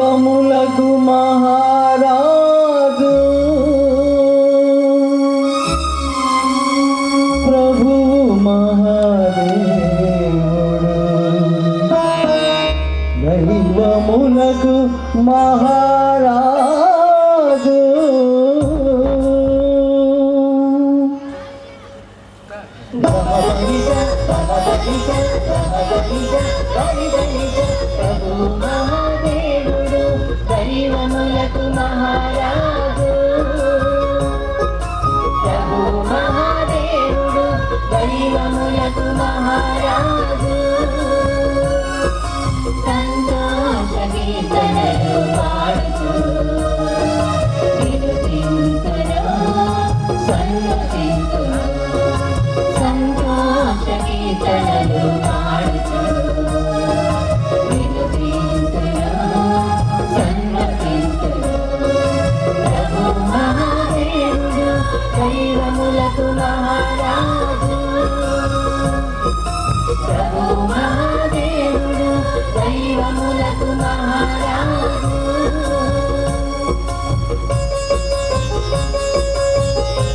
సర్వములకు మహారాజు ప్రభు మహాదేవుడు దైవములకు మహారాజు Baba Baba దైవములకు మహారాజు ప్రభు మహాదేవుడు దైవములకు మహారాజు సంతోష కీర్తనలు పాడుతూ సంతోష కీర్తనలు దైవములకు నా